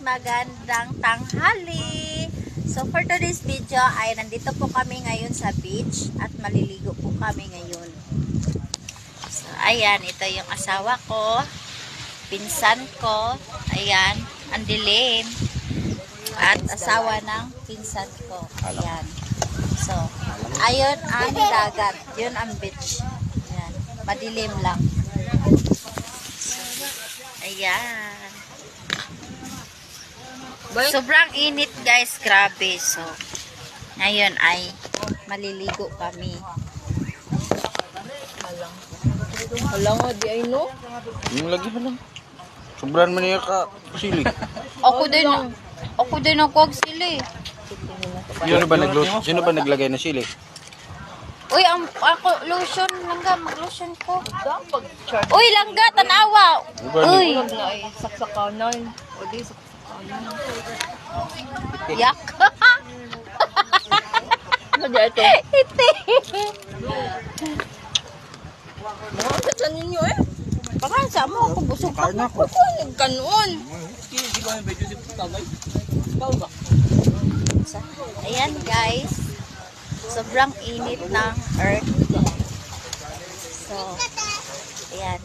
magandang tanghali. So for today's video ay nandito po kami ngayon sa beach at maliligo po kami ngayon. So ayan, ito yung asawa ko, pinsan ko, ayan, ang dilim. At asawa ng pinsan ko, ayan. So, ayun ang dagat, yun ang beach. Ayan, madilim lang. Ayan. Sobrang init guys, grabe. So, ngayon ay maliligo kami. Wala nga, di ay no. Yung lagi pa lang. Sobrang man niya ka sili. Ako din, ako din ako sili. Sino ba naglo Sino ba naglagay ng sili? Uy, ang ako lotion langga, mag-lotion ko. Uy, langga, tanawa. Uy, Huwag na ay saksakanan. O di saksakanan. Yak. Ano di ito? Iti. Mga kasan ninyo eh. Pakansa mo ako busog. Kain ako. Ako nagkanon. So, ayan guys. Sobrang init ng earth. So, ayan.